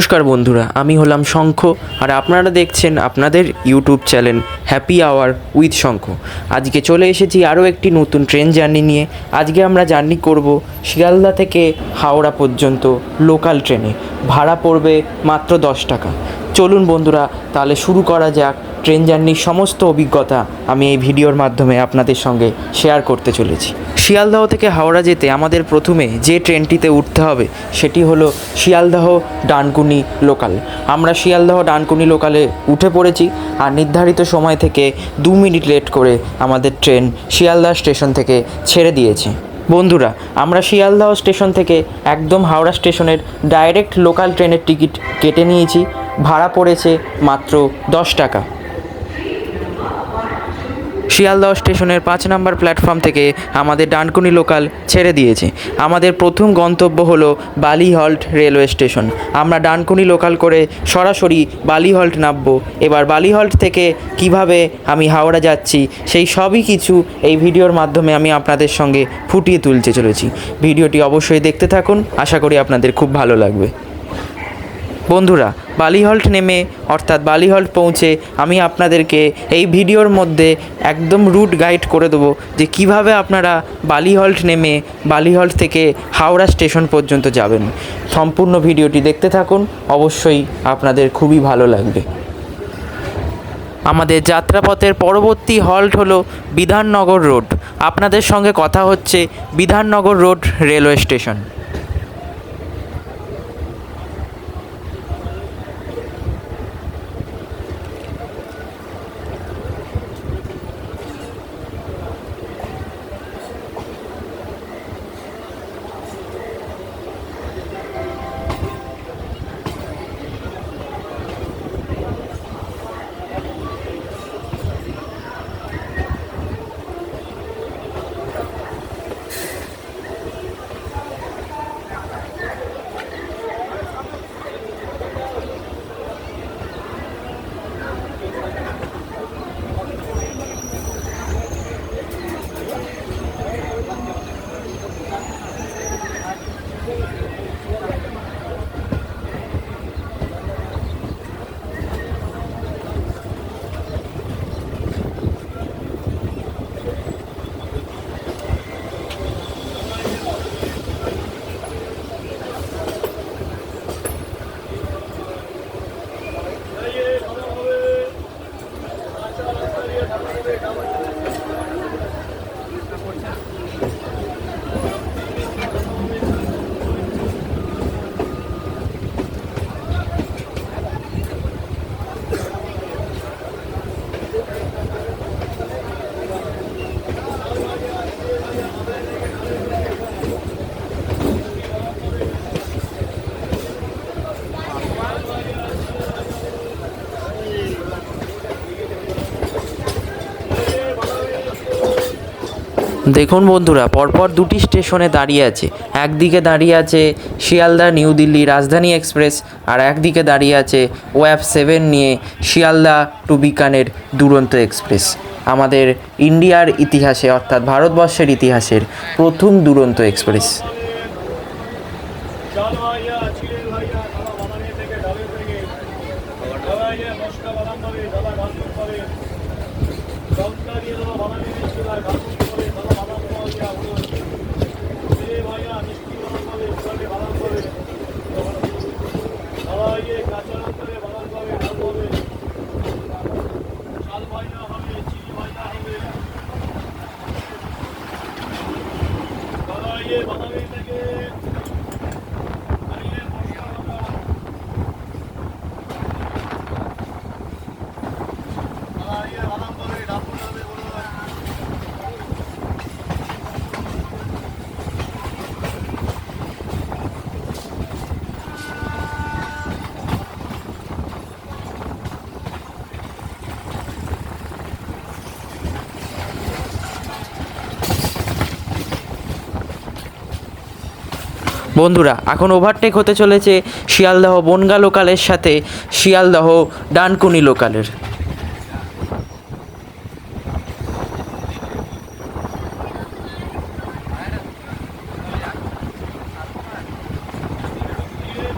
নমস্কার বন্ধুরা, আমি হলাম শঙ্খ আর আপনারা দেখছেন আপনাদের YouTube channel happy hour with Shankha. আজকে চলে এসেছি আরও একটি নতুন ট্রেন জার্নি নিয়ে। আজকে আমরা জার্নি করব শিয়ালদা থেকে হাওড়া পর্যন্ত লোকাল ট্রেনে। ভাড়া পড়বে মাত্র দশ টাকা। চলুন বন্ধুরা, তাহলে শুরু করা যাক ট্রেন জার্নির সমস্ত অভিজ্ঞতা আমি এই ভিডিওর মাধ্যমে আপনাদের সঙ্গে শেয়ার করতে চলেছি। শিয়ালদহ থেকে হাওড়া যেতে আমাদের প্রথমে যে ট্রেনটিতে উঠতে হবে, সেটি হলো শিয়ালদহ ডানকুনি লোকাল আমরা শিয়ালদহ ডানকুনি লোকালে উঠে পড়েছি আর নির্ধারিত সময় থেকে দু মিনিট লেট করে আমাদের ট্রেন শিয়ালদহ স্টেশন থেকে ছেড়ে দিয়েছে। বন্ধুরা, আমরা শিয়ালদাহ স্টেশন থেকে একদম হাওড়া স্টেশনের ডাইরেক্ট লোকাল ট্রেনের টিকিট কেটে নিয়েছি। ভাড়া পড়েছে মাত্র দশ টাকা। শিয়ালদহ স্টেশনের পাঁচ নম্বর প্ল্যাটফর্ম থেকে আমাদের ডানকুনি লোকাল ছেড়ে দিয়েছে। আমাদের প্রথম গন্তব্য হলো বালিহল্ট রেলওয়ে স্টেশন। আমরা ডানকুনি লোকাল করে সরাসরি বালিহল্ট নামবো। এবার বালিহল্ট থেকে কীভাবে আমি হাওড়া যাচ্ছি, সেই সবই কিছু এই ভিডিওর মাধ্যমে আমি আপনাদের সঙ্গে ফুটিয়ে তুলতে চলেছি। ভিডিওটি অবশ্যই দেখতে থাকুন। আশা করি আপনাদের খুব ভালো লাগবে। বন্ধুরা, বালিহল্ট নেমে, অর্থাৎ বালিহল্ট পৌঁছে আমি আপনাদেরকে এই ভিডিওর মধ্যে একদম রুট গাইড করে দেবো যে কীভাবে আপনারা বালিহল্ট নেমে বালিহল্ট থেকে হাওড়া স্টেশন পর্যন্ত যাবেন। সম্পূর্ণ ভিডিওটি দেখতে থাকুন, অবশ্যই আপনাদের খুবই ভালো লাগবে। আমাদের যাত্রাপথের পরবর্তী হল্ট হলো বিধাননগর রোড। আপনাদের সঙ্গে কথা হচ্ছে বিধাননগর রোড রেলওয়ে স্টেশন। দেখুন বন্ধুরা, পরপর দুটি স্টেশনে দাঁড়িয়ে আছে। একদিকে দাঁড়িয়ে আছে শিয়ালদা নিউ দিল্লি রাজধানী এক্সপ্রেস আর একদিকে দাঁড়িয়ে আছে ওয়াব সেভেন নিয়ে শিয়ালদা টু বিকানের দুরন্ত এক্সপ্রেস। আমাদের ইন্ডিয়ার ইতিহাসে অর্থাৎ ভারতবর্ষের ইতিহাসের প্রথম দুরন্ত এক্সপ্রেস। বন্ধুরা এখন ওভারটেক হতে চলেছে শিয়ালদহ বনগা লোকালের সাথে শিয়ালদহ ডানকুনি লোকালের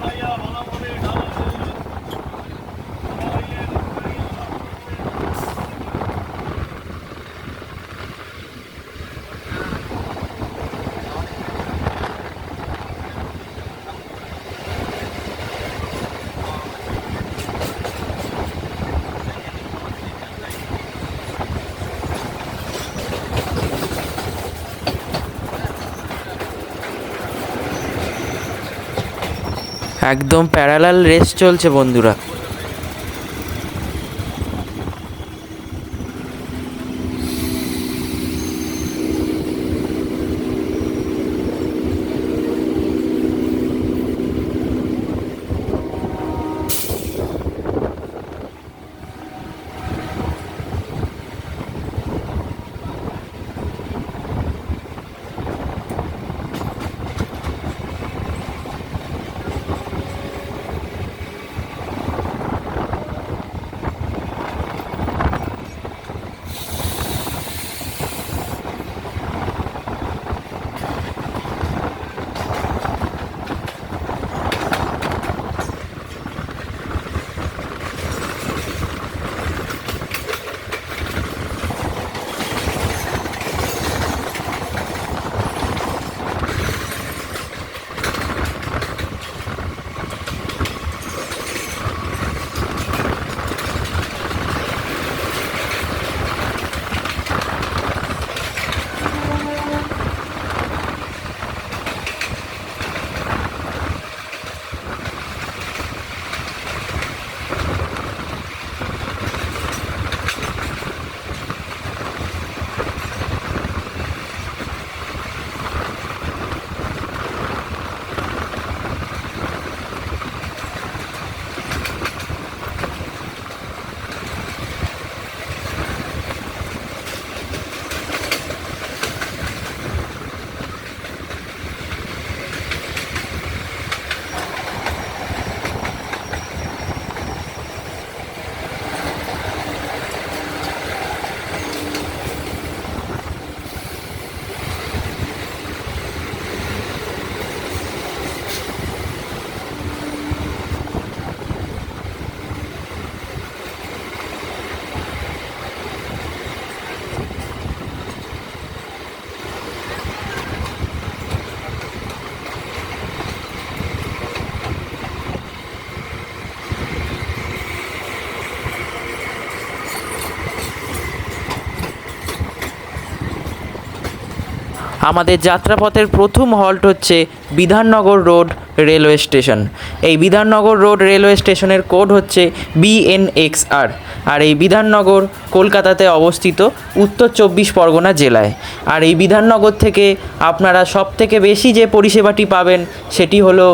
ভাইয়া বাদাম হবে ডাল হবে একদম প্যারালাল রেস চলছে বন্ধুরা। আমাদের যাত্রাপথের প্রথম হল্ট হচ্ছে বিধাননগর রোড রেলওয়ে স্টেশন। এই বিধাননগর রোড রেলওয়ে স্টেশনের কোড হচ্ছে বিএনএক্সআর আর এই বিধাননগর কলকাতাতে অবস্থিত উত্তর চব্বিশ পরগনা জেলায়। আর এই বিধাননগর থেকে আপনারা সব থেকে বেশি যে পরিষেবাটি পাবেন সেটি হলো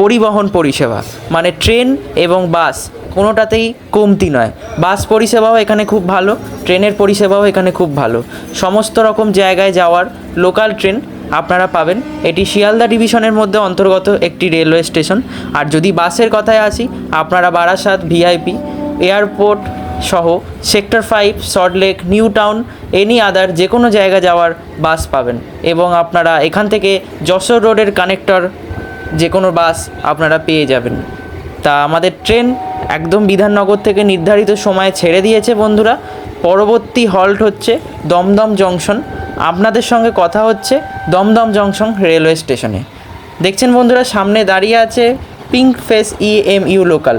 পরিবহন পরিষেবা মানে ট্রেন এবং বাস। কোনোটাতেই কমতি নয়। বাস পরিষেবাও এখানে খুব ভালো, ট্রেনের পরিষেবাও এখানে খুব ভালো। সমস্ত রকম জায়গায় যাওয়ার লোকাল ট্রেন আপনারা পাবেন। এটি শিয়ালদা ডিভিশনের মধ্যে অন্তর্গত একটি রেলওয়ে স্টেশন। আর যদি বাসের কথায় আসি, আপনারা বারাসাত, ভিআইপি, এয়ারপোর্ট সহ sector five Salt Lake New Town, any other যে কোনো জায়গা যাওয়ার বাস পাবেন। এবং আপনারা এখান থেকে যশোর রোডের কানেক্টর যে কোনো বাস আপনারা পেয়ে যাবেন। তা আমাদের ট্রেন একদম বিধাননগর থেকে নির্ধারিত সময়ে ছেড়ে দিয়েছে, বন্ধুরা। পরবর্তী হল্ট হচ্ছে দমদম জংশন। আপনাদের সঙ্গে কথা হচ্ছে দমদম জংশন রেলওয়ে স্টেশনে। দেখছেন বন্ধুরা, সামনে দাঁড়িয়ে আছে পিঙ্ক ফেস ইএমইউ লোকাল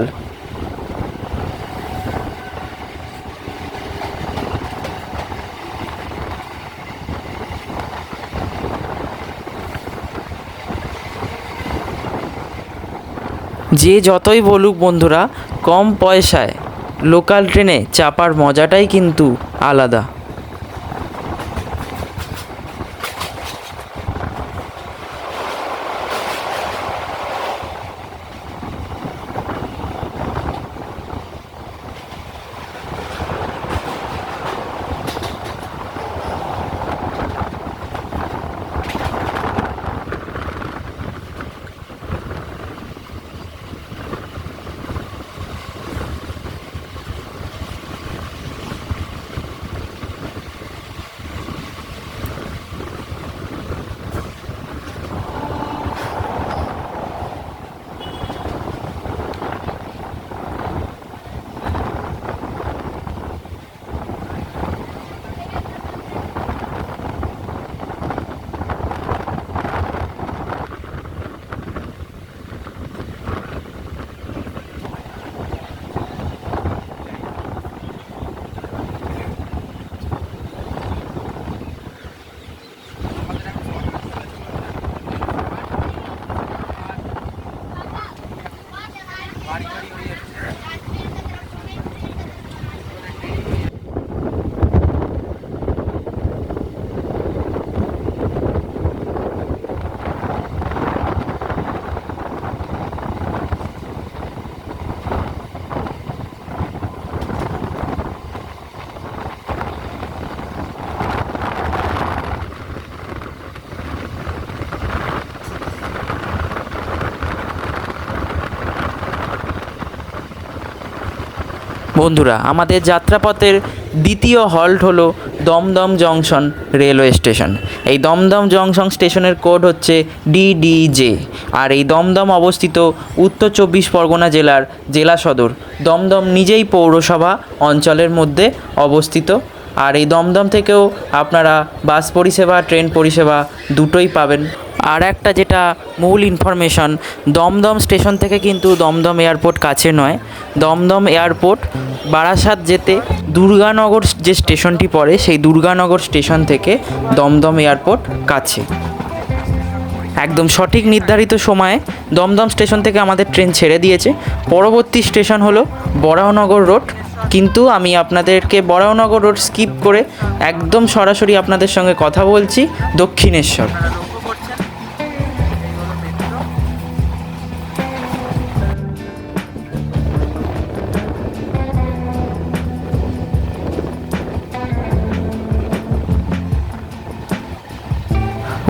যে যতই বলুক বন্ধুরা কম পয়সায় লোকাল ট্রেনে চাপার মজাটাই কিন্তু আলাদা। বন্ধুরা, আমাদের যাত্রাপথের দ্বিতীয় হল্ট হলো দমদম জংশন রেলওয়ে স্টেশন। এই দমদম জংশন স্টেশনের কোড হচ্ছে ডিডিজে আর এই দমদম অবস্থিত উত্তর চব্বিশ পরগনা জেলার জেলা সদর। দমদম নিজেই পৌরসভা অঞ্চলের মধ্যে অবস্থিত। আর এই দমদম থেকেও আপনারা বাস পরিষেবা, ট্রেন পরিষেবা দুটোই পাবেন। আর একটা যেটা মূল ইনফরমেশন দমদম স্টেশন থেকে কিন্তু দমদম এয়ারপোর্ট কাছে নয়। দমদম এয়ারপোর্ট বারাসাত যেতে দুর্গানগর যে স্টেশনটি পড়ে, সেই দুর্গানগর স্টেশন থেকে দমদম এয়ারপোর্ট কাছে। একদম সঠিক নির্ধারিত সময়ে দমদম স্টেশন থেকে আমাদের ট্রেন ছেড়ে দিয়েছে। পরবর্তী স্টেশন হলো বরাহনগর রোড কিন্তু আমি আপনাদেরকে বরাহনগর রোড স্কিপ করে একদম সরাসরি আপনাদের সঙ্গে কথা বলছি দক্ষিণেশ্বর।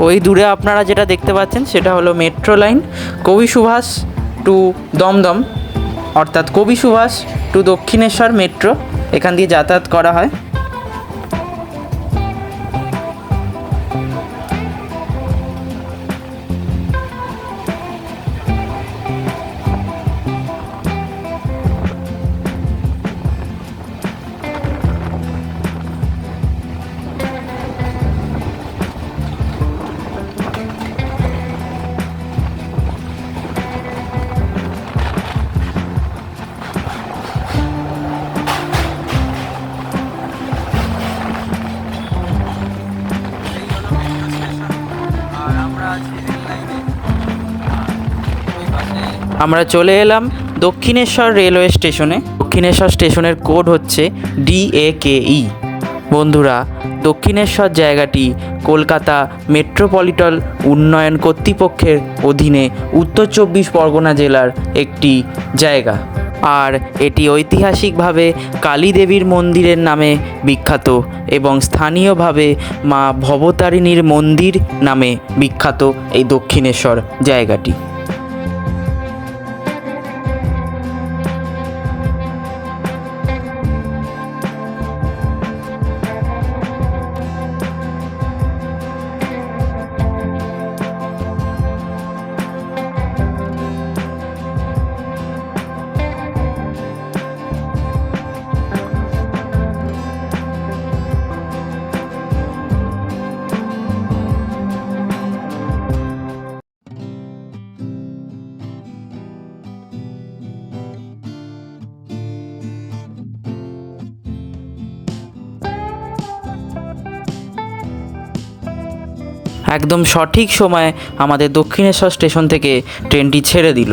ওই দূরে আপনারা যেটা দেখতে পাচ্ছেন সেটা হলো মেট্রো লাইন, কবি সুভাষ টু দমদম, অর্থাৎ কবি সুভাষ টু দক্ষিণেশ্বর মেট্রো, এখান দিয়ে যাতায়াত করা হয়। আমরা চলে এলাম দক্ষিণেশ্বর রেলওয়ে স্টেশনে। দক্ষিণেশ্বর স্টেশনের কোড হচ্ছে ডিএকেই বন্ধুরা, দক্ষিণেশ্বর জায়গাটি কলকাতা মেট্রোপলিটন উন্নয়ন কর্তৃপক্ষের অধীনে উত্তর চব্বিশ পরগনা জেলার একটি জায়গা। আর এটি ঐতিহাসিকভাবে কালী দেবীর মন্দিরের নামে বিখ্যাত এবং স্থানীয়ভাবে মা ভবতারিণীর মন্দির নামে বিখ্যাত এই দক্ষিণেশ্বর জায়গাটি। একদম সঠিক সময়ে আমাদের দক্ষিণেশ্বর স্টেশন থেকে ট্রেনটি ছেড়ে দিল।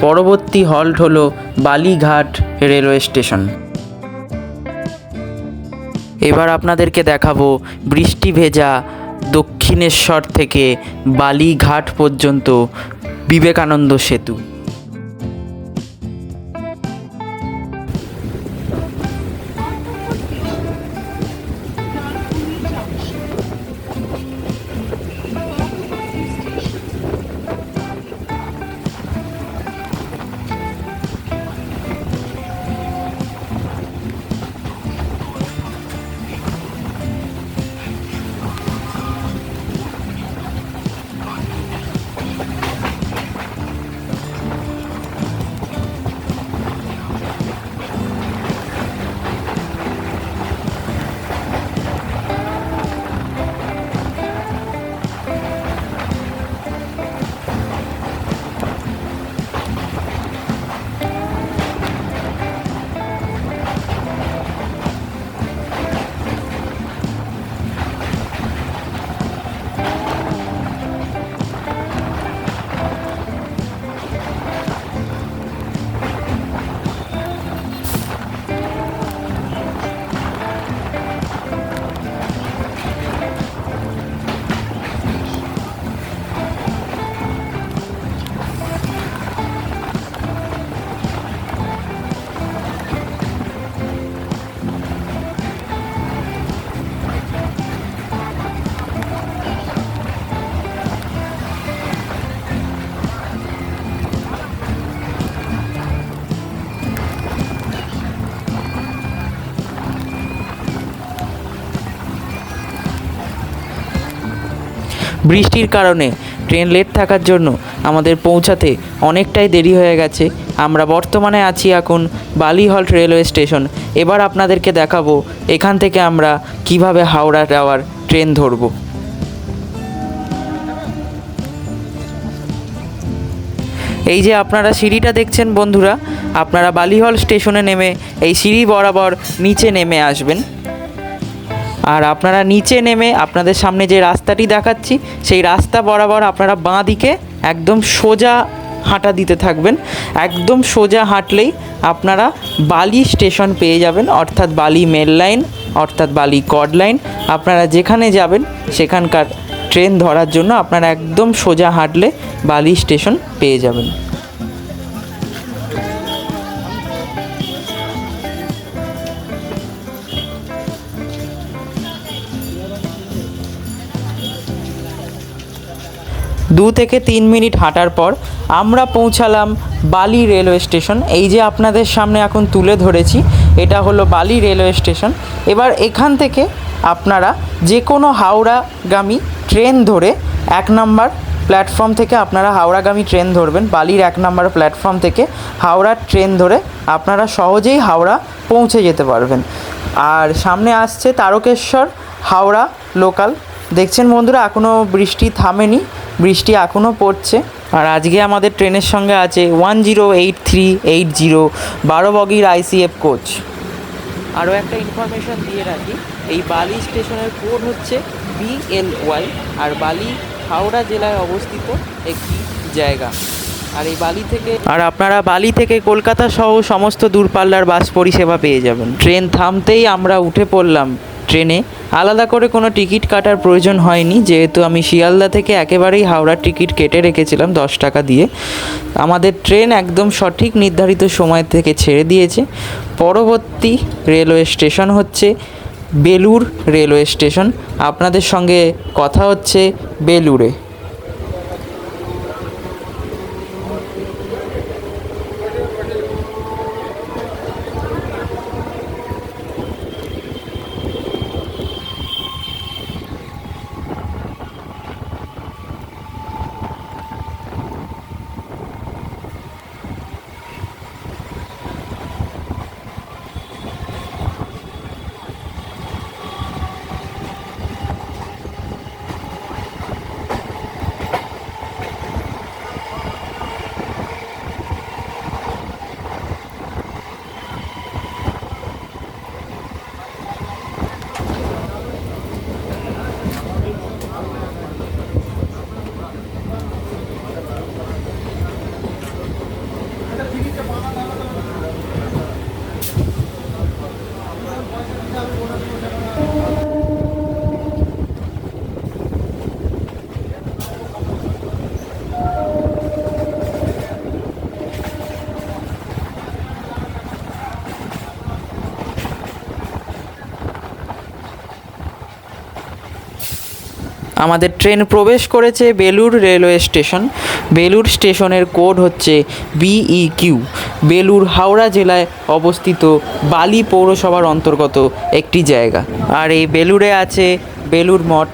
পরবর্তী হল্ট হল বালিঘাট রেলওয়ে স্টেশন। এবার আপনাদেরকে দেখাবো বৃষ্টি ভেজা দক্ষিণেশ্বর থেকে বালিঘাট পর্যন্ত বিবেকানন্দ সেতু। বৃষ্টির কারণে ট্রেন লেট থাকার জন্য আমাদের পৌঁছাতে অনেকটাই দেরি হয়ে গেছে। আমরা বর্তমানে আছি এখন বালিহল্ট রেলওয়ে স্টেশন। এবার আপনাদেরকে দেখাবো এখান থেকে আমরা কীভাবে হাওড়া যাওয়ার ট্রেন ধরবো। এই যে আপনারা সিঁড়িটা দেখছেন বন্ধুরা, আপনারা বালিহল স্টেশনে নেমে এই সিঁড়ি বরাবর নিচে নেমে আসবেন। আর আপনারা নিচে নেমে আপনাদের সামনে যে রাস্তাটি দেখাচ্ছি, সেই রাস্তা বরাবর আপনারা বাঁ দিকে একদম সোজা হাঁটা দিতে থাকবেন। একদম সোজা হাঁটলেই আপনারা বালি স্টেশন পেয়ে যাবেন, অর্থাৎ বালি মেল লাইন অর্থাৎ বালি কড লাইন আপনারা যেখানে যাবেন, সেখানকার ট্রেন ধরার জন্য আপনারা একদম সোজা হাঁটলে বালি স্টেশন পেয়ে যাবেন। দু থেকে তিন মিনিট হাঁটার পর আমরা পৌঁছালাম বালি রেলওয়ে স্টেশন। এই যে আপনাদের সামনে এখন তুলে ধরেছি, এটা হলো বালি রেলওয়ে স্টেশন। এবার এখান থেকে আপনারা যে কোনো হাওড়াগামী ট্রেন ধরে এক নম্বর প্ল্যাটফর্ম থেকে আপনারা হাওড়াগামী ট্রেন ধরবেন। বালির এক নম্বর প্ল্যাটফর্ম থেকে হাওড়ার ট্রেন ধরে আপনারা সহজেই হাওড়া পৌঁছে যেতে পারবেন। আর সামনে আসছে তারকেশ্বর হাওড়া লোকাল দেখছেন বন্ধুরা এখনও বৃষ্টি থামেনি, বৃষ্টি এখনও পড়ছে। আর আজকে আমাদের ট্রেনের সঙ্গে আছে one zero eight three eight zero বারো বগির আইসিএফ কোচ। আরও একটা ইনফরমেশন দিয়ে রাখি, এই বালি স্টেশনের কোড হচ্ছে বিএলওয়াই আর বালি হাওড়া জেলায় অবস্থিত একটি জায়গা। আর এই বালি থেকে আর আপনারা বালি থেকে কলকাতা সহ সমস্ত দূরপাল্লার বাস পরিষেবা পেয়ে যাবেন। ট্রেন থামতেই আমরা উঠে পড়লাম ট্রেনে। আলাদা করে কোনো টিকিট কাটার প্রয়োজন হয়নি, যেহেতু আমি শিয়ালদা থেকে একেবারেই হাওড়ার টিকিট কেটে রেখেছিলাম দশ টাকা দিয়ে। আমাদের ট্রেন একদম সঠিক নির্ধারিত সময় থেকে ছেড়ে দিয়েছে। পরবর্তী রেলওয়ে স্টেশন হচ্ছে বেলুর রেলওয়ে স্টেশন। আপনাদের সঙ্গে কথা হচ্ছে বেলুরে আমাদের ট্রেন প্রবেশ করেছে বেলুর রেলওয়ে স্টেশন। বেলুর স্টেশনের কোড হচ্ছে বিই কিউ বেলুর হাওড়া জেলায় অবস্থিত বালি পৌরসভার অন্তর্গত একটি জায়গা। আর এই বেলুরে আছে বেলুর মঠ।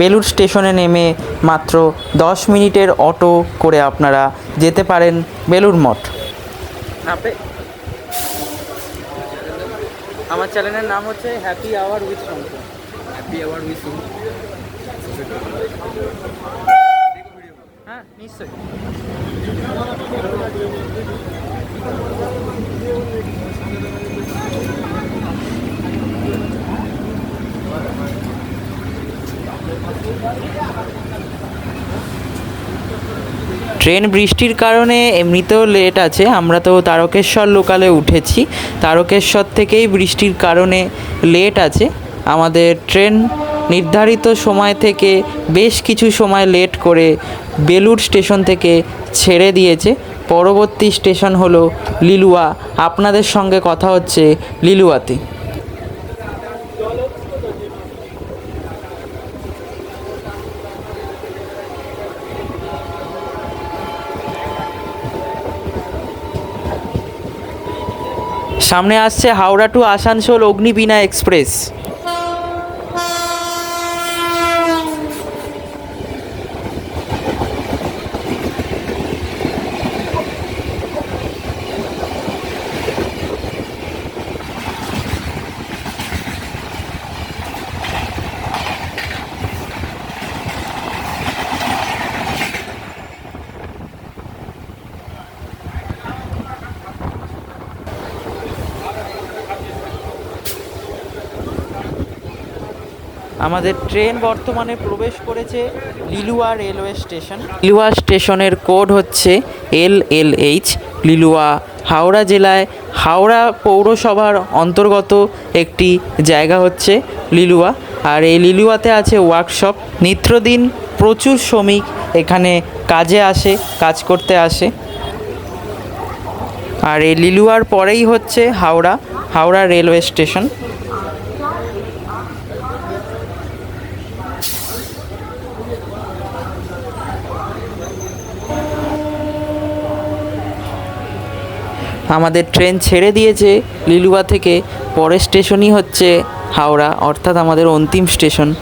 বেলুর স্টেশনে নেমে মাত্র দশ মিনিটের অটো করে আপনারা যেতে পারেন বেলুর মঠ। আমার চ্যানেলের নাম হচ্ছে happy hour with Shankar happy hour with হ্যাঁ ট্রেন বৃষ্টির কারণে এমনিতেও লেট আছে। আমরা তো তারকেশ্বর লোকালে উঠেছি। তারকেশ্বর থেকেই বৃষ্টির কারণে লেট আছে। আমাদের ট্রেন নির্ধারিত সময় থেকে বেশ কিছু সময় লেট করে বেলুর স্টেশন থেকে ছেড়ে দিয়েছে। পরবর্তী স্টেশন হলো লিলুয়া। আপনাদের সঙ্গে কথা হচ্ছে লিলুয়াতে। সামনে আসছে হাওড়া টু আসানসোল অগ্নিবীণা এক্সপ্রেস। আমাদের ট্রেন বর্তমানে প্রবেশ করেছে লিলুয়া রেলওয়ে স্টেশন। লিলুয়া স্টেশনের কোড হচ্ছে L L H. Liluah Howrah জেলায় হাওড়া পৌরসভার অন্তর্গত একটি জায়গা হচ্ছে লিলুয়া। আর এই লিলুয়াতে আছে ওয়ার্কশপ। নিত্যদিন প্রচুর শ্রমিক এখানে কাজে আসে, কাজ করতে আসে। আর এই লিলুয়ার পরেই হচ্ছে হাওড়া হাওড়া রেলওয়ে স্টেশন। আমাদের ট্রেন ছেড়ে দিয়েছে লিলুয়া থেকে। পরের স্টেশনই হচ্ছে হাওড়া অর্থাৎ আমাদের অন্তিম স্টেশন।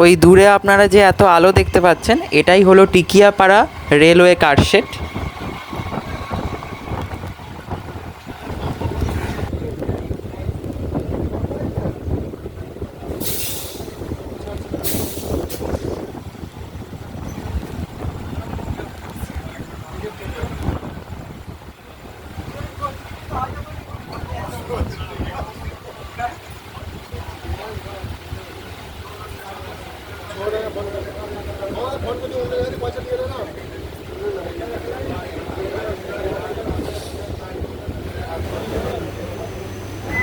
ওই দূরে আপনারা যে এত আলো দেখতে পাচ্ছেন এটাই হলো টিকিয়াপাড়া রেলওয়ে কারশেড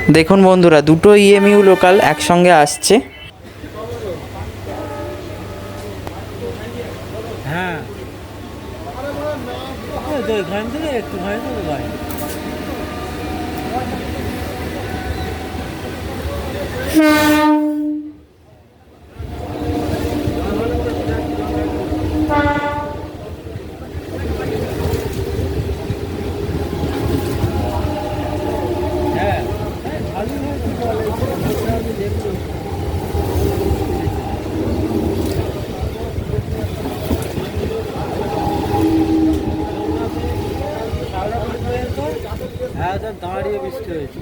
দেখুন বন্ধুরা দুটো ইএমইউ লোকাল একসঙ্গে আসছে হ্যাঁ ওই তো এখান থেকে একটুখানি তো বাড়ি হ্যাঁ হ্যাঁ, ভালোই হয় তো বলে, বসে আমি দেখব। হ্যাঁ তো দাঁড়িয়ে বৃষ্টি হয়েছে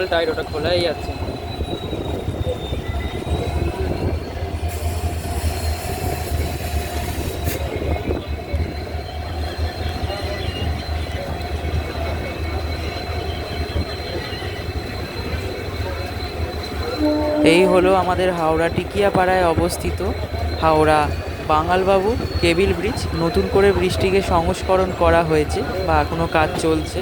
বিশাল টায়ার ওটা খোলাই যাচ্ছে এই হলো আমাদের হাওড়া টিকিয়াপাড়ায় অবস্থিত হাওড়া বাঙালবাবু কেবিল ব্রিজ। নতুন করে ব্রিজটিকে সংস্করণ করা হয়েছে বা এখনও কাজ চলছে।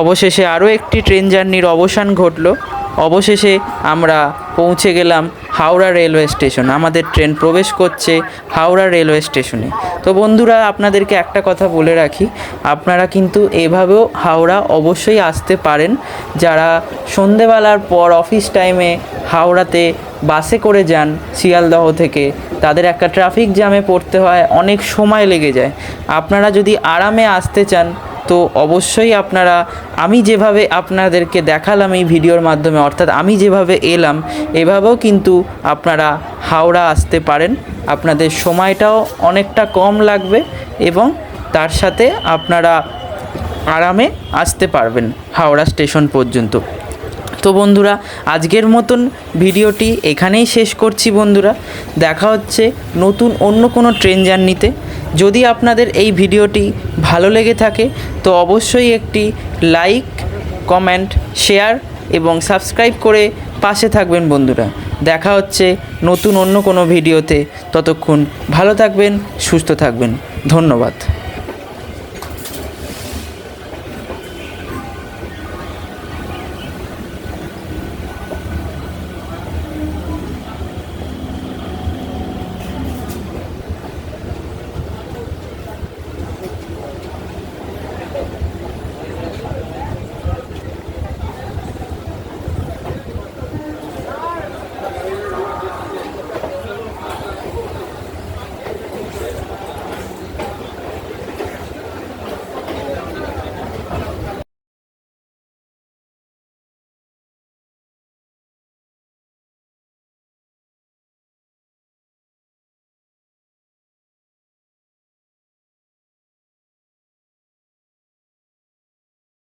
অবশেষে আরও একটি ট্রেন জার্নির অবসান ঘটলো। অবশেষে আমরা পৌঁছে গেলাম হাওড়া রেলওয়ে স্টেশন। আমাদের ট্রেন প্রবেশ করছে হাওড়া রেলওয়ে স্টেশনে। তো বন্ধুরা, আপনাদেরকে একটা কথা বলে রাখি। আপনারা কিন্তু এভাবেও হাওড়া অবশ্যই আসতে পারেন। যারা সন্ধেবেলার পর অফিস টাইমে হাওড়াতে বাসে করে যান শিয়ালদহ থেকে, তাদের একটা ট্রাফিক জ্যামে পড়তে হয়, অনেক সময় লেগে যায়। আপনারা যদি আরামে আসতে চান তো অবশ্যই আপনারা, আমি যেভাবে আপনাদেরকে দেখালাম এই ভিডিওর মাধ্যমে, অর্থাৎ আমি যেভাবে এলাম, এভাবেও কিন্তু আপনারা হাওড়া আসতে পারেন। আপনাদের সময়টাও অনেকটা কম লাগবে এবং তার সাথে আপনারা আরামে আসতে পারবেন হাওড়া স্টেশন পর্যন্ত। তো বন্ধুরা, আজকের মতন ভিডিওটি এখানেই শেষ করছি বন্ধুরা। দেখা হচ্ছে নতুন অন্য কোনো ট্রেন জার্নিতে। যদি আপনাদের এই ভিডিওটি ভালো লেগে থাকে, তো অবশ্যই একটি লাইক, কমেন্ট, শেয়ার এবং সাবস্ক্রাইব করে পাশে থাকবেন বন্ধুরা। দেখা হচ্ছে নতুন অন্য কোনো ভিডিওতে। ততক্ষণ ভালো থাকবেন, সুস্থ থাকবেন। ধন্যবাদ।